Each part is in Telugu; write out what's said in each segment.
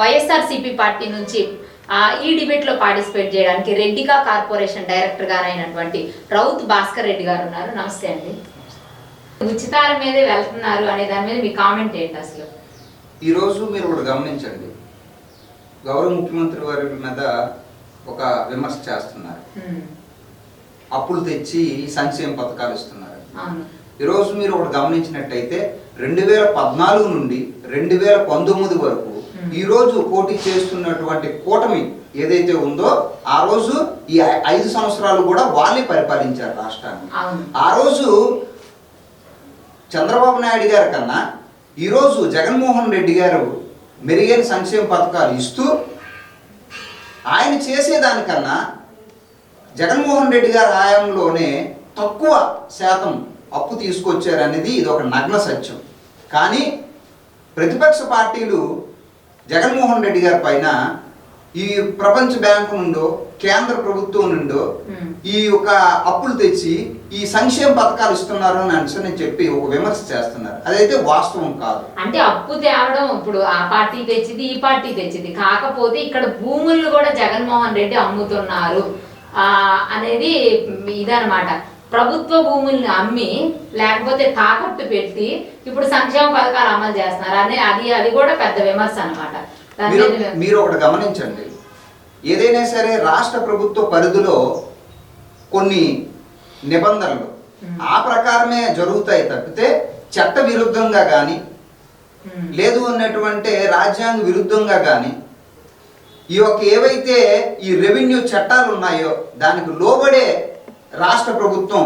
వైఎస్ఆర్సీపీ పార్టీ నుంచి ఈ డిబేట్లో పార్టిసిపేట్ చేయడానికి రెడ్డిగా కార్పొరేషన్ డైరెక్టర్ గారు అయినటువంటి రౌత్ భాస్కర్ రెడ్డి గారు ఉన్నారు. నమస్తే అండి. ఉచితాల మీదే వెళ్తున్నారు అనే దాని మీద మీ కామెంట్ ఏంటి అసలు? ఈరోజు మీరు ఒకటి గమనించండి. గౌరవ ముఖ్యమంత్రి వారి మీద ఒక విమర్శ చేస్తున్నారు. అప్పులు తెచ్చి సంక్షేమ పథకాలు ఇస్తున్నారు. ఈరోజు మీరు ఒకటి గమనించినట్టయితే రెండు వేల పద్నాలుగు నుండి రెండు వేల పంతొమ్మిది వరకు Hmm. ఈ రోజు పోటీ చేస్తున్నటువంటి కూటమి ఏదైతే ఉందో ఆ రోజు ఈ ఐదు సంవత్సరాలు కూడా వాళ్ళే పరిపాలించారు రాష్ట్రాన్ని ఆ రోజు చంద్రబాబు నాయుడు గారి కన్నా ఈరోజు జగన్మోహన్ రెడ్డి గారు మెరుగైన సంక్షేమ పథకాలు ఇస్తూ ఆయన చేసేదానికన్నా జగన్మోహన్ రెడ్డి గారి హయాంలోనే తక్కువ శాతం అప్పు తీసుకొచ్చారనేది ఇది ఒక నగ్న సత్యం కానీ ప్రతిపక్ష పార్టీలు జగన్మోహన్ రెడ్డి గారి పైన ఈ ప్రపంచ బ్యాంకు నుండో కేంద్ర ప్రభుత్వం నుండో ఈ యొక్క అప్పులు తెచ్చి ఈ సంక్షేమ పథకాలు ఇస్తున్నారు అని అనుసరి చెప్పి ఒక విమర్శ చేస్తున్నారు. అదైతే వాస్తవం కాదు. అంటే అప్పు తేవడం ఇప్పుడు ఆ పార్టీ తెచ్చింది ఈ పార్టీ తెచ్చింది. కాకపోతే ఇక్కడ భూములను కూడా జగన్మోహన్ రెడ్డి అమ్ముతున్నారు. అనేది ఇదనమాట ప్రభుత్వ భూముల్ని అమ్మి లేకపోతే తాకట్టు పెట్టి ఇప్పుడు సంక్షేమ పథకాలు అమలు చేస్తున్నారు అనే అది అది కూడా పెద్ద విమర్శ అనమాట మీరు ఒకటి గమనించండి. ఏదైనా సరే రాష్ట్ర ప్రభుత్వ పరిధిలో కొన్ని నిబంధనలు. ఆ ప్రకారమే జరుగుతాయి తప్పితే చట్ట విరుద్ధంగా కానీ లేదు అన్నటువంటి రాజ్యాంగ విరుద్ధంగా కానీ ఈ యొక్క ఏవైతే ఈ రెవెన్యూ చట్టాలు ఉన్నాయో దానికి లోబడే రాష్ట్ర ప్రభుత్వం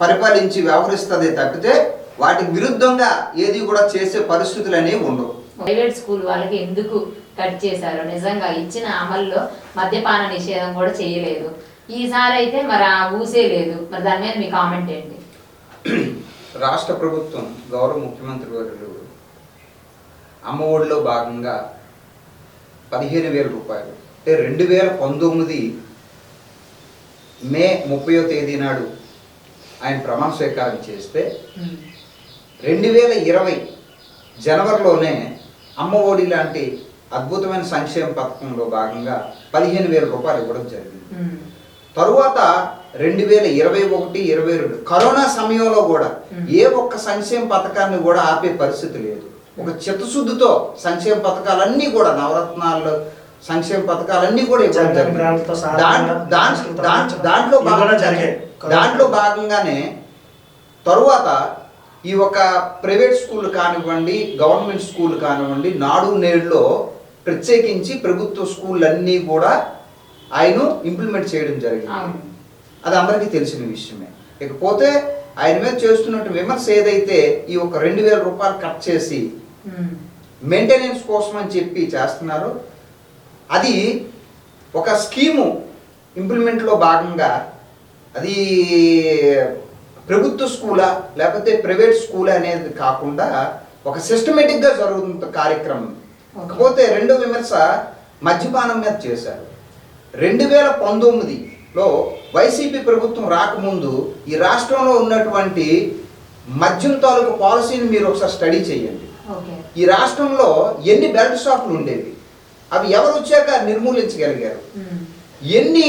పరిపాలించి వ్యవహరిస్తుంది తప్పితే వాటికి విరుద్ధంగా ఏది కూడా చేసే పరిస్థితులు అనేవి ఉండవు. ప్రైవేట్ స్కూల్ వాళ్ళకి ఎందుకు కట్ చేశారు నిజంగా ఇచ్చిన అమల్లో మద్యపాన నిషేధం కూడా చేయలేదు. ఈసారి అయితే మరి ఆ ఊసే లేదు. మరి దాని మీద మీ కామెంట్ ఏంటి? రాష్ట్ర ప్రభుత్వం గౌరవ ముఖ్యమంత్రి వర్యులు అమ్మ ఒడిలో భాగంగా పదిహేను వేల రూపాయలు అంటే రెండు వేల పంతొమ్మిది మే ముప్పయో తేదీ నాడు ఆయన ప్రమాణ స్వీకారం చేస్తే రెండు వేల ఇరవై జనవరిలోనే అమ్మ ఒడి లాంటి అద్భుతమైన సంక్షేమ పథకంలో భాగంగా పదిహేను వేల రూపాయలు ఇవ్వడం జరిగింది. తరువాత రెండు వేల ఇరవై ఒకటి ఇరవై రెండు కరోనా సమయంలో కూడా. ఏ ఒక్క సంక్షేమ పథకాన్ని కూడా ఆపే పరిస్థితి లేదు. ఒక చిత్తశుద్ధితో సంక్షేమ పథకాలన్నీ కూడా నవరత్నాలు సంక్షేమ పథకాలన్నీ కూడా దాంట్లో. దాంట్లో భాగంగానే తరువాత ఈ ఒక ప్రైవేట్ స్కూల్ కానివ్వండి గవర్నమెంట్ స్కూల్ కానివ్వండి నాడు నేడులో ప్రత్యేకించి ప్రభుత్వ స్కూళ్ళన్నీ కూడా ఆయన ఇంప్లిమెంట్ చేయడం జరిగింది. అది అందరికీ తెలిసిన విషయమే. ఇకపోతే ఆయన మీద చేస్తున్నట్టు విమర్శ ఏదైతే ఈ ఒక రెండు వేల రూపాయలు కట్ చేసి మెయింటెనెన్స్ కోసం అని చెప్పి చేస్తున్నారు అది ఒక స్కీము ఇంప్లిమెంట్లో భాగంగా అది ప్రభుత్వ స్కూలా లేకపోతే ప్రైవేట్ స్కూల్ అనేది కాకుండా ఒక సిస్టమేటిక్గా జరుగుతున్న కార్యక్రమం. కాకపోతే రెండో విమర్శ మద్యపానం మీద చేశారు. రెండు వేల పంతొమ్మిదిలో వైసీపీ ప్రభుత్వం రాకముందు ఈ రాష్ట్రంలో ఉన్నటువంటి మద్యం తాలూకు పాలసీని మీరు ఒకసారి స్టడీ చేయండి. ఈ రాష్ట్రంలో ఎన్ని బెల్ట్ షాపులు ఉండేవి? అవి ఎవరు వచ్చాక నిర్మూలించగలిగారు? ఎన్ని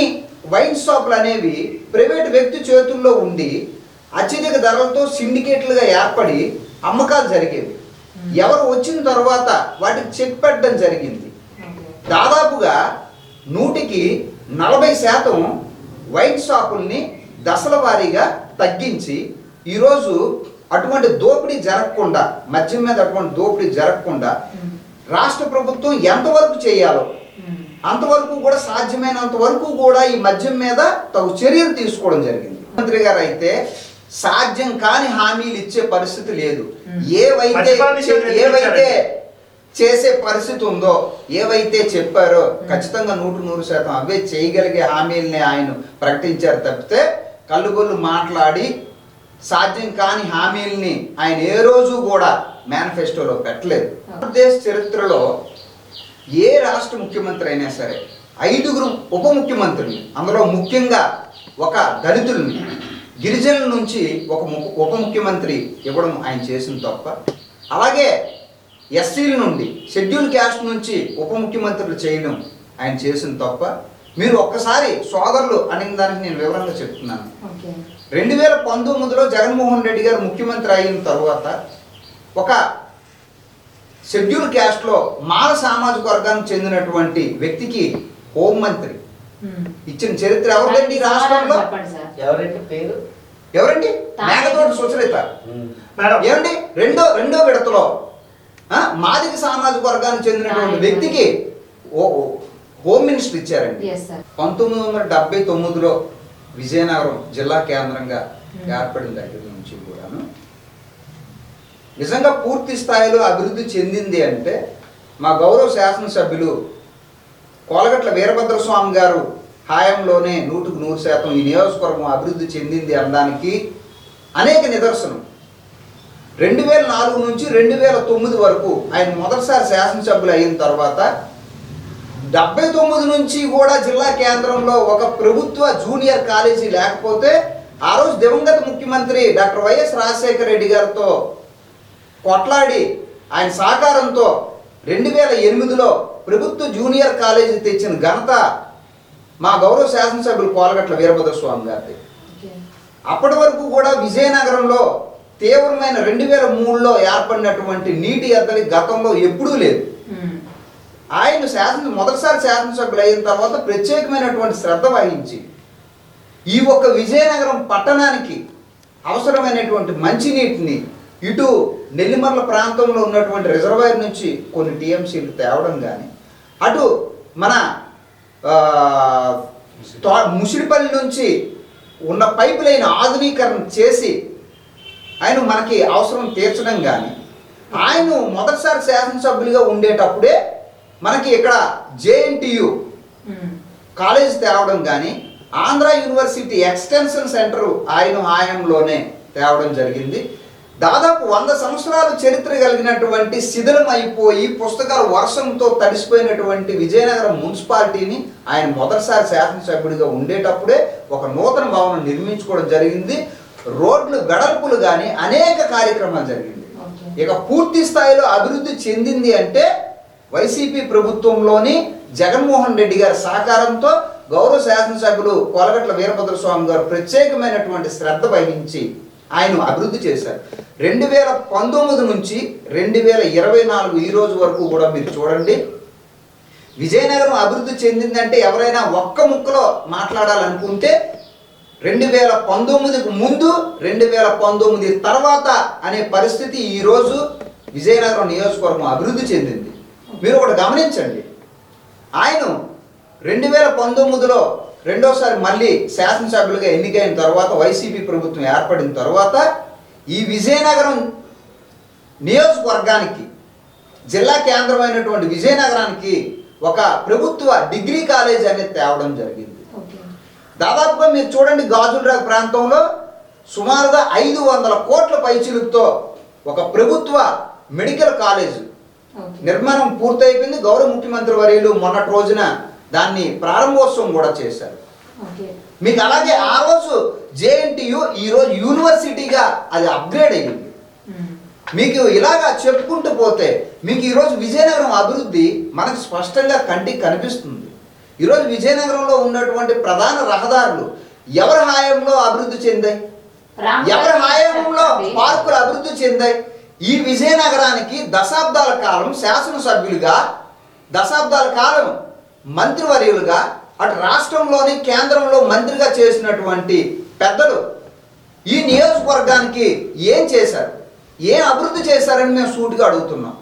వైన్ షాపులు అనేవి ప్రైవేట్ వ్యక్తి చేతుల్లో ఉండి అత్యధిక ధరలతో సిండికేట్లుగా ఏర్పడి అమ్మకాలు జరిగేవి. ఎవరు వచ్చిన తర్వాత వాటికి చెక్ పెట్టడం జరిగింది. దాదాపుగా నూటికి నలభై శాతం వైన్ షాపుల్ని దశల వారీగా తగ్గించి ఈరోజు అటువంటి దోపిడీ జరగకుండా మద్యం మీద అటువంటి దోపిడీ జరగకుండా రాష్ట్ర ప్రభుత్వం ఎంతవరకు చేయాలో అంతవరకు కూడా సాధ్యమైనంత వరకు కూడా ఈ మద్యం మీద తగు చర్యలు తీసుకోవడం జరిగింది మంత్రి గారు అయితే సాధ్యం కాని హామీలు ఇచ్చే పరిస్థితి లేదు. ఏవైతే ఏవైతే? చేసే పరిస్థితి ఉందో ఏవైతే చెప్పారో ఖచ్చితంగా నూటు నూరు శాతం అవే చేయగలిగే హామీల్ని ఆయన ప్రకటించారు తప్పితే కళ్ళుగొల్లు మాట్లాడి సాధ్యం కాని హామీల్ని ఆయన ఏ రోజు కూడా మేనిఫెస్టోలో పెట్టలేదు. ఆంధ్రప్రదేశ్ చరిత్రలో ఏ రాష్ట్ర ముఖ్యమంత్రి అయినా సరే ఐదుగురు ఉప ముఖ్యమంత్రులు అందులో ముఖ్యంగా ఒక దళితుల్ని గిరిజనుల నుంచి ఒక ఉప ముఖ్యమంత్రి ఇవ్వడం ఆయన చేసిన తప్ప అలాగే ఎస్సీల నుండి షెడ్యూల్ క్యాస్ట్ నుంచి ఉప ముఖ్యమంత్రులు చేయడం ఆయన చేసిన తప్ప మీరు ఒక్కసారి సోదరులు అనే దానికి నేను వివరంగా చెప్తున్నాను. రెండు వేల పంతొమ్మిదిలో జగన్మోహన్ రెడ్డి గారు ముఖ్యమంత్రి అయిన తర్వాత ఒక షెడ్యూల్ క్యాస్ట్లో మాల సామాజిక వర్గానికి చెందినటువంటి వ్యక్తికి హోంమంత్రి. ఇచ్చిన చరిత్ర ఎవరిదండి ఈ రాష్ట్రంలో? ఎవరంటే పేరు? ఎవరండి? సుచరిత. మేడం. ఏమండి? రెండో రెండో విడతలో ఆ, మాదిక సామాజిక వర్గానికి చెందినటువంటి. వ్యక్తికి హోమ్ మినిస్టర్ ఇచ్చారండి. పంతొమ్మిది వందల డెబ్బై తొమ్మిదిలో విజయనగరం జిల్లా కేంద్రంగా. ఏర్పడిన దగ్గర నుంచి కూడాను. నిజంగా పూర్తి స్థాయిలో అభివృద్ధి చెందింది అంటే మా గౌరవ శాసనసభ్యులు కోలగట్ల వీరభద్ర స్వామి గారు హాయంలోనే నూటికి నూరు శాతం ఈ నియోజకవర్గం అభివృద్ధి చెందింది అనడానికి అనేక నిదర్శనం. రెండు వేల నాలుగు నుంచి రెండు వేల తొమ్మిది వరకు ఆయన మొదటిసారి శాసనసభ్యులు అయిన తర్వాత డెబ్బై తొమ్మిది నుంచి కూడా జిల్లా కేంద్రంలో ఒక ప్రభుత్వ జూనియర్ కాలేజీ లేకపోతే ఆ రోజు దివంగత ముఖ్యమంత్రి డాక్టర్ వైఎస్ రాజశేఖర రెడ్డి గారితో కొట్లాడి ఆయన సహకారంతో రెండు వేల ఎనిమిదిలో ప్రభుత్వ జూనియర్ కాలేజీ తెచ్చిన ఘనత మా గౌరవ శాసనసభ్యులు కోలగట్ల వీరభద్ర స్వామి గారిది. అప్పటి వరకు కూడా విజయనగరంలో తీవ్రమైన రెండు వేల మూడులో ఏర్పడినటువంటి నీటి ఎద్దడి గతంలో ఎప్పుడూ లేదు. ఆయన శాసన మొదటిసారి శాసనసభ్యులు అయిన తర్వాత ప్రత్యేకమైనటువంటి శ్రద్ధ వహించి ఈ ఒక్క విజయనగరం పట్టణానికి అవసరమైనటువంటి మంచినీటిని ఇటు నెల్లిమర్ల ప్రాంతంలో ఉన్నటువంటి రిజర్వాయర్ నుంచి కొన్ని టీఎంసీలు తేవడం కానీ అటు మన ముసిడిపల్లి నుంచి ఉన్న పైప్ లైన్ ఆధునీకరణ చేసి ఆయన మనకి అవసరం తీర్చడం కానీ ఆయన మొదటిసారి శాసనసభ్యులుగా ఉండేటప్పుడే మనకి ఇక్కడ జేఎన్టీయు. కాలేజ్ తేవడం కానీ ఆంధ్ర యూనివర్సిటీ ఎక్స్టెన్షన్ సెంటర్ ఆయన హాయంలోనే తేవడం జరిగింది దాదాపు వంద సంవత్సరాల చరిత్ర కలిగినటువంటి శిథిలం అయిపోయి పుస్తకాలు వర్షంతో తడిసిపోయినటువంటి విజయనగరం మున్సిపాలిటీని ఆయన మొదటిసారి శాసనసభ్యుడిగా ఉండేటప్పుడే ఒక నూతన భవనం నిర్మించుకోవడం జరిగింది రోడ్లు వెడల్పులు కానీ అనేక కార్యక్రమాలు జరిగింది. ఇక పూర్తి స్థాయిలో అభివృద్ధి చెందింది అంటే వైసీపీ ప్రభుత్వంలోని జగన్మోహన్ రెడ్డి గారి సహకారంతో గౌరవ శాసనసభ్యులు కోలగట్ల వీరభద్ర స్వామి గారు ప్రత్యేకమైనటువంటి శ్రద్ధ వహించి ఆయన అభివృద్ధి చేశారు. రెండు వేల పంతొమ్మిది నుంచి రెండు వేల ఇరవై నాలుగు ఈ రోజు వరకు కూడా మీరు చూడండి. విజయనగరం అభివృద్ధి చెందిందంటే ఎవరైనా ఒక్క ముక్కలో మాట్లాడాలనుకుంటే రెండు వేల పంతొమ్మిదికి ముందు రెండు వేల పంతొమ్మిది తర్వాత అనే పరిస్థితి ఈరోజు విజయనగరం నియోజకవర్గం అభివృద్ధి చెందింది. మీరు ఒకటి గమనించండి. ఆయన రెండు వేల పంతొమ్మిదిలో రెండోసారి మళ్ళీ శాసనసభ్యులుగా ఎన్నికైన తర్వాత వైసీపీ ప్రభుత్వం ఏర్పడిన తర్వాత ఈ విజయనగరం నియోజకవర్గానికి జిల్లా కేంద్రమైనటువంటి విజయనగరానికి ఒక ప్రభుత్వ డిగ్రీ కాలేజ్ అనేది తేవడం జరిగింది. దాదాపుగా మీరు చూడండి గాజులరావు ప్రాంతంలో సుమారుగా ఐదు వందల కోట్ల పైచిలుతో ఒక ప్రభుత్వ మెడికల్ కాలేజ్ నిర్మాణం పూర్తయిపోయింది. గౌరవ ముఖ్యమంత్రి వర్యులు మొన్నటి రోజున దాన్ని ప్రారంభోత్సవం కూడా చేశారు. మీకు అలాగే ఆ రోజు జేఎన్టీయు ఈ రోజు యూనివర్సిటీగా అది అప్గ్రేడ్ అయ్యింది. మీకు ఇలాగా చెప్పుకుంటూ పోతే మీకు ఈరోజు విజయనగరం అభివృద్ధి మనకు స్పష్టంగా కంటికి కనిపిస్తుంది. ఈరోజు విజయనగరంలో ఉన్నటువంటి ప్రధాన రహదారులు ఎవరి హాయంలో అభివృద్ధి చెందాయి? ఎవరి హాయంలో. పార్కులు అభివృద్ధి చెందాయి? ఈ విజయనగరానికి దశాబ్దాల కాలం శాసనసభ్యులుగా దశాబ్దాల కాలం మంత్రివర్యులుగా అటు రాష్ట్రంలోని కేంద్రంలో మంత్రిగా చేసినటువంటి పెద్దలు ఈ నియోజకవర్గానికి ఏం చేశారు? ఏం అభివృద్ధి చేశారని మేము సూటిగా అడుగుతున్నాం.